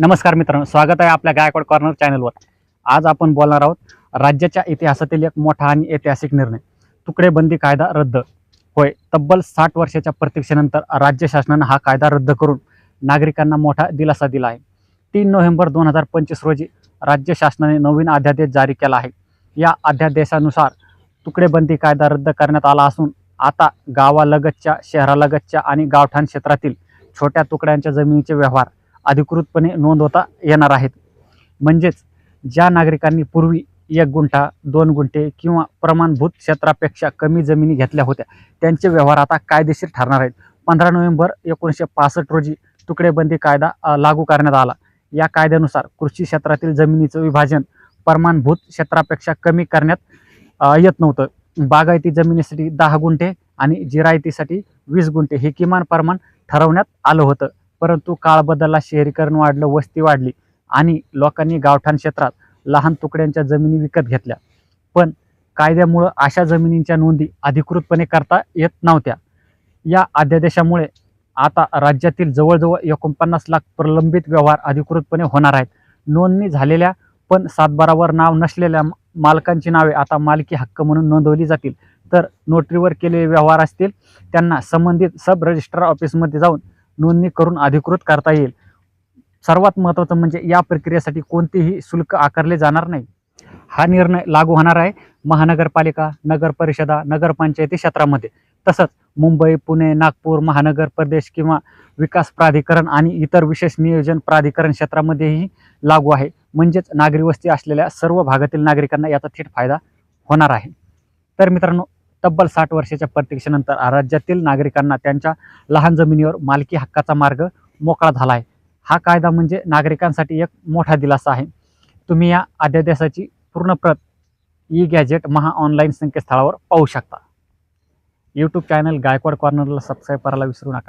नमस्कार मित्रांनो स्वागत आहे आपल्या गायकवाड कॉर्नर चॅनलवर आज आपण बोलणार आहोत राज्याच्या इतिहासातील एक मोठा आणि ऐतिहासिक निर्णय. तुकडेबंदी कायदा रद्द. होय तब्बल साठ वर्षाच्या प्रतीक्षेनंतर राज्य शासनानं हा कायदा रद्द करून नागरिकांना मोठा दिलासा दिला आहे. तीन नोव्हेंबर दोन हजार पंचवीस रोजी राज्य शासनाने नवीन अध्यादेश जारी केला आहे. या अध्यादेशानुसार तुकडेबंदी कायदा रद्द करण्यात आला असून आता गावालगतच्या शहरालगतच्या आणि गावठाण क्षेत्रातील छोट्या तुकड्यांच्या जमिनीचे व्यवहार अधिकृतपणे नोंदवता येणार आहेत. म्हणजेच ज्या नागरिकांनी पूर्वी एक गुंठा दोन गुंठे किंवा प्रमाणभूत क्षेत्रापेक्षा कमी जमिनी घेतल्या होत्या त्यांचे व्यवहार आता कायदेशीर ठरणार आहेत. पंधरा नोव्हेंबर एकोणीसशे पासष्ट रोजी तुकडेबंदी कायदा लागू करण्यात आला. या कायद्यानुसार कृषी क्षेत्रातील जमिनीचं विभाजन प्रमाणभूत क्षेत्रापेक्षा कमी करण्यात येत नव्हतं. बागायती जमिनीसाठी दहा गुंठे आणि जिरायतीसाठी वीस गुंठे हे किमान प्रमाण ठरवण्यात आलं होतं. परंतु काळ बदलला शहरीकरण वाढलं वस्ती वाढली आणि लोकांनी गावठाण क्षेत्रात लहान तुकड्यांच्या जमिनी विकत घेतल्या. पण कायद्यामुळं अशा जमिनींच्या नोंदी अधिकृतपणे करता येत नव्हत्या. या अध्यादेशामुळे आता राज्यातील जवळजवळ एकोणपन्नास लाख प्रलंबित व्यवहार अधिकृतपणे होणार आहेत. नोंदणी झालेल्या पण सातबारावर नाव नसलेल्या मालकांची नावे आता मालकी हक्क म्हणून नोंदवली जातील. तर नोटरीवर केलेले व्यवहार असतील त्यांना संबंधित सब रजिस्ट्रार ऑफिसमध्ये जाऊन नोंदणी करून अधिकृत करता येईल. सर्वात महत्त्वाचं म्हणजे या प्रक्रियेसाठी कोणतेही शुल्क आकारले जाणार नाही. हा निर्णय लागू होणार आहे. महानगरपालिका नगर परिषदा नगरपंचायती क्षेत्रामध्ये. तसंच मुंबई पुणे नागपूर महानगर प्रदेश किंवा विकास प्राधिकरण आणि इतर विशेष नियोजन प्राधिकरण क्षेत्रामध्येही लागू आहे. म्हणजेच नागरी वस्ती असलेल्या सर्व भागातील नागरिकांना याचा थेट फायदा होणार आहे. तर मित्रांनो तब्बल साठ वर्षाच्या प्रतीक्षेनंतर राज्यातील नागरिकांना त्यांच्या लहान जमिनीवर मालकी हक्काचा मार्ग मोकळा झाला आहे हा कायदा म्हणजे नागरिकांसाठी एक मोठा दिलासा आहे. तुम्ही या अध्यादेशाची पूर्ण प्रत ई गॅजेट महा ऑनलाईन संकेतस्थळावर पाहू शकता. यूट्यूब चॅनल गायकवाड कॉर्नरला सबस्क्राईब करायला विसरू नका.